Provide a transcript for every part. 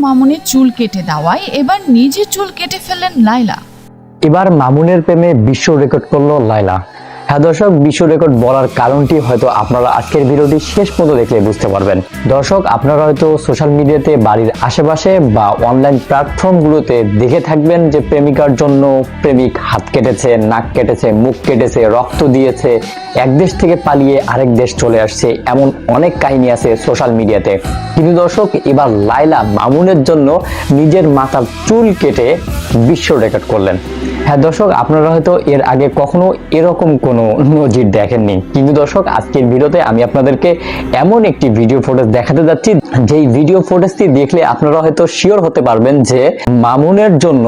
মামুনের চুল কেটে দেওয়ায় এবার নিজে চুল কেটে ফেললেন লাইলা এবার মামুনের প্রেমে বিশ্ব রেকর্ড করল লাইলা হ্যাঁ দর্শক, বিশ্ব রেকর্ড বলার কারণটি হয়তো আপনারা আজকের ভিডিওটি শেষ পর্যন্ত দেখলে বুঝতে পারবেন। দর্শক, আপনারা হয়তো সোশ্যাল মিডিয়াতে বাড়ির আশেপাশে বা অনলাইন প্ল্যাটফর্মগুলোতে দেখে থাকবেন যে প্রেমিকার জন্য প্রেমিক হাত কেটেছে, নাক কেটেছে, মুখ কেটেছে, রক্ত দিয়েছে, এক দেশ থেকে পালিয়ে আরেক দেশ চলে আসছে, এমন অনেক কাহিনী আছে সোশ্যাল মিডিয়াতে। কিন্তু দর্শক, এবার লাইলা মামুনের জন্য নিজের মাথার চুল কেটে বিশ্ব রেকর্ড করলেন। হ্যাঁ দর্শক, আপনারা হয়তো এর আগে কখনো এরকম কোনো নজির দেখেননি। কিন্তু দর্শক, আজকের ভিডিওতে আমি আপনাদেরকে এমন একটি ভিডিও ফুটেজ দেখাতে যাচ্ছি। যেই ভিডিও ফুটেজটি দেখলে আপনারা হয়তো শিওর হতে পারবেন যে মামুনের জন্য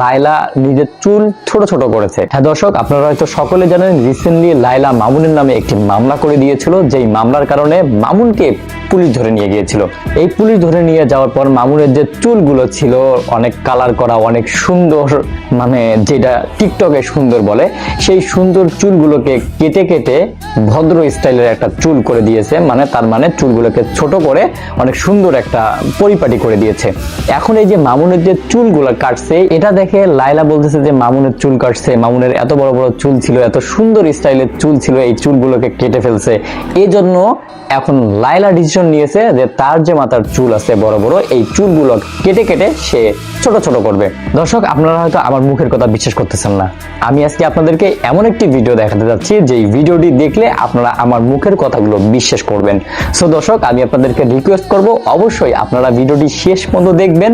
লাইলা নিজের চুল ছোট ছোট করেছে। হ্যাঁ দর্শক, আপনারা হয়তো সকলে জানেন রিসেন্টলি লাইলা মামুনের নামে একটি মামলা করে দিয়েছিল, যেই মামলার কারণে মামুনকে পুলিশ ধরে নিয়ে গিয়েছিল। এই পুলিশ ধরে নিয়ে যাওয়ার পর মামুনের যে চুলগুলো ছিল, অনেক কালার করা, অনেক সুন্দর মানে যেটা টিকটকে সুন্দর বলে, সেই সুন্দর চুলগুলোকে কেটে কেটে ভদ্র স্টাইলের একটা চুল করে দিয়েছে। মানে তার মানে চুলগুলোকে ছোট করে অনেক সুন্দর একটা পরিপাটি করে দিয়েছে। এখন এই যে মামুনের যে চুলগুলো কাটছে, এটা দেখে লাইলা বলতেছে যে মামুনের চুল কাটছে, মামুনের এত বড় বড় চুল ছিল, এত সুন্দর স্টাইলের চুল ছিল, এই চুলগুলোকে কেটে ফেলছে। এই জন্য এখন লাইলা ডিসিশন নিয়েছে যে তার যে মাথার চুল আছে বড় বড়, এই চুলগুলো কেটে কেটে সে ছোট ছোট করবে। দর্শক, আপনারা হয়তো আমার মুখের কথা বিশ্বাস করতেছেন না। আমি আজকে আপনাদেরকে এমন একটি ভিডিও দেখাতে যাচ্ছি যে ভিডিওটি দেখলে আপনারা আমার মুখের কথাগুলো বিশ্বাস করবেন। সো দর্শক, আমি আপনাদেরকে রিকোয়েস্ট করব, অবশ্যই আপনারা ভিডিওটি শেষ পর্যন্ত দেখবেন।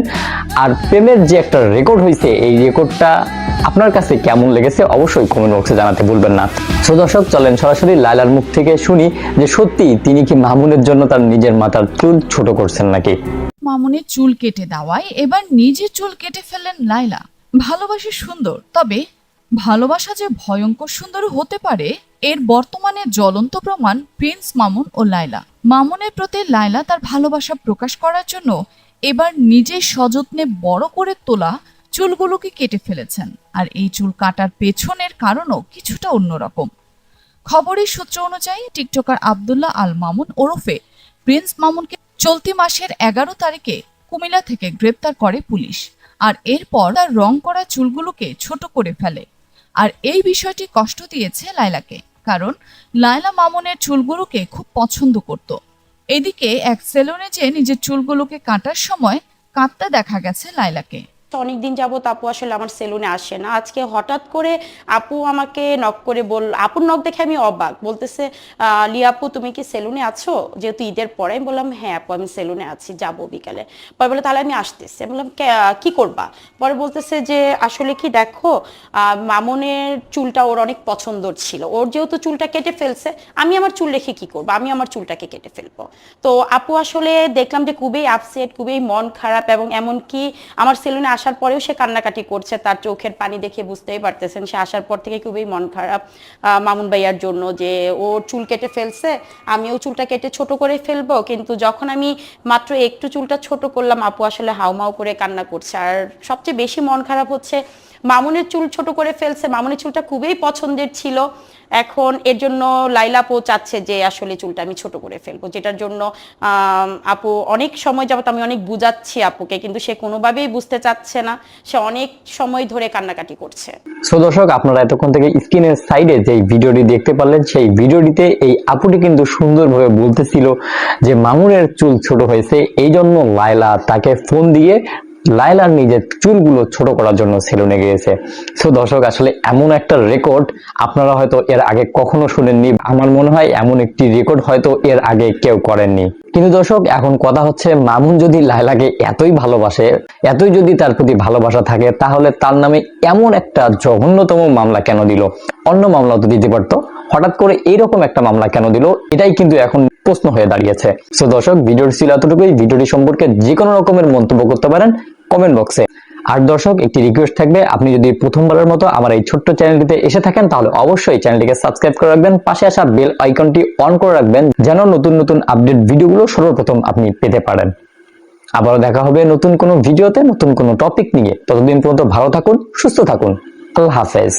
আর প্রেমের যে একটা রেকর্ড হয়েছে এই রেকর্ডটা আপনার কাছে কেমন লেগেছে অবশ্যই কমেন্ট বক্সে জানাতে ভুলবেন না। সো দর্শক, চলেন সরাসরি লাইলার মুখ থেকে শুনি যে সত্যি তিনি কি মামুনের জন্য তার নিজের মাথার চুল ছোট করছেন নাকি? মামুনের চুল কেটে দেওয়ায় এবার নিজে চুল কেটে ফেললেন লাইলা ভালোবাসা সুন্দর, তবে ভালোবাসা যে ভয়ঙ্কর সুন্দর হতে পারে, এর বর্তমানে জ্বলন্ত প্রমাণ প্রিন্স মামুন ও লাইলা মামুনের প্রতি লাইলা তার ভালোবাসা প্রকাশ করার জন্য এবার নিজে সযত্নে বড় করে তোলা চুলগুলোকে কেটে ফেলেছেন। আর এই চুল কাটার পেছনের কারণও কিছুটা অন্যরকম। খবরের সূত্র অনুযায়ী টিকটকার আবদুল্লাহ আল মামুন ওরফে প্রিন্স মামুনকে চলতি মাসের এগারো তারিখে কুমিল্লা থেকে গ্রেপ্তার করে পুলিশ, আর এরপর তার রং করা চুলগুলোকে ছোট করে ফেলে। আর এই বিষয়টি কষ্ট দিয়েছে লাইলাকে কারণ লাইলা মামুনের চুলগুলোকে খুব পছন্দ করত। এদিকে এক সেলুনে যে নিজের চুলগুলোকে কাটার সময় কাঁদতে দেখা গেছে লাইলাকে অনেক দিন যাবত আপু আসলে আমার সেলুনে আসে না। আজকে হঠাৎ করে আপু আমাকে নক করে বল আপুর নক দেখে আমি অবাক। বলতেছে আহ, লি আপু তুমি কি সেলুনে আছো? যেহেতু ঈদের পরে। আমি বললাম হ্যাঁ আপু আমি সেলুনে আছি যাব বিকালে। পরে বলে তাহলে আমি আসতেছি। আমি বললাম কি করবা? পরে বলতেছে যে আসলে কি দেখো মামুনের চুলটা ওর অনেক পছন্দর ছিল। ওর যেহেতু চুলটা কেটে ফেলছে আমি আমার চুল রেখে কি করব? আমি আমার চুলটাকে কেটে ফেলব। তো আপু আসলে দেখলাম যে খুবই আপসেট খুবই মন খারাপ এবং এমনকি আমার সেলুনে আসার পরেও সে কান্নাকাটি করছে, তার চোখের পানি দেখে বুঝতেই পারতেছেন। সে আসার পর থেকে খুবই মন খারাপ মামুন ভাইয়ার জন্য যে ওর চুল কেটে ফেলছে আমি ও চুলটা কেটে ছোট করে ফেলব, কিন্তু যখন আমি মাত্র একটু চুলটা ছোট করলাম, আপু আসলে হাউমাউ করে কান্না করছে। আর সবচেয়ে বেশি মন খারাপ হচ্ছে মামুনের চুল ছোট করে ফেলছে। মামুনের চুলটা খুবই পছন্দের ছিল। এখন এর জন্য লাইলাপও চাচ্ছে যে আসলে চুলটা আমি ছোট করে ফেলব, যেটার জন্য আপু অনেক সময় যাবত আমি অনেক বুঝাচ্ছি আপুকে, কিন্তু সে কোনোভাবেই বুঝতে চাচ্ছে না। সে অনেক সময় ধরে কান্নাকাটি করছে। সো দর্শক, আপনারা এতক্ষণ থেকে স্ক্রিনের সাইডে যে ভিডিওটি দেখতে পারলেন, সেই ভিডিওটিতে এই আপুটি কিন্তু সুন্দরভাবে বলতেছিল যে, মামুনের চুল ছোট হয়েছে, এই জন্য লাইলা তাকে ফোন দিয়ে লাইলার নিজের চুলগুলো ছোট করার জন্য সেলুনে গিয়েছে। সো দর্শক, আসলে এমন একটা রেকর্ড আপনারা হয়তো এর আগে কখনো শুনেননি। আমার মনে হয় এমন একটি রেকর্ড হয়তো এর আগে কেউ করেননি। কিন্তু দর্শক, এখন কথা হচ্ছে মামুন যদি লাইলাকে এতই ভালোবাসে, এতই যদি তার প্রতি ভালোবাসা থাকে, তাহলে তার নামে এমন একটা জঘন্যতম মামলা কেন দিল? অন্য মামলা তো দিতে পারতো। হঠাৎ করে এইরকম একটা মামলা কেন দিল? এটাই কিন্তু এখন প্রশ্ন হয়ে দাঁড়িয়েছে। সো দর্শক, ভিডিওটি ছিল এতটুকুই। ভিডিওটি সম্পর্কে যে কোনো রকমের মন্তব্য করতে পারেন। কমেন্ট বক্সে আর দর্শক একটি রিকোয়েস্ট থাকবে। আপনি যদি প্রথমবারের মতো আমার এই ছোট্ট চ্যানেলটিতে এসে থাকেন, তাহলে অবশ্যই চ্যানেলটিকে সাবস্ক্রাইব করে রাখবেন, পাশে আসা বেল আইকনটি অন করে রাখবেন, যেন নতুন নতুন আপডেট ভিডিওগুলো সর্বপ্রথম আপনি পেতে পারেন। আবারও দেখা হবে নতুন কোনো ভিডিওতে নতুন কোনো টপিক নিয়ে। ততদিন পর্যন্ত ভালো থাকুন, সুস্থ থাকুন। আল্লাহ হাফেজ।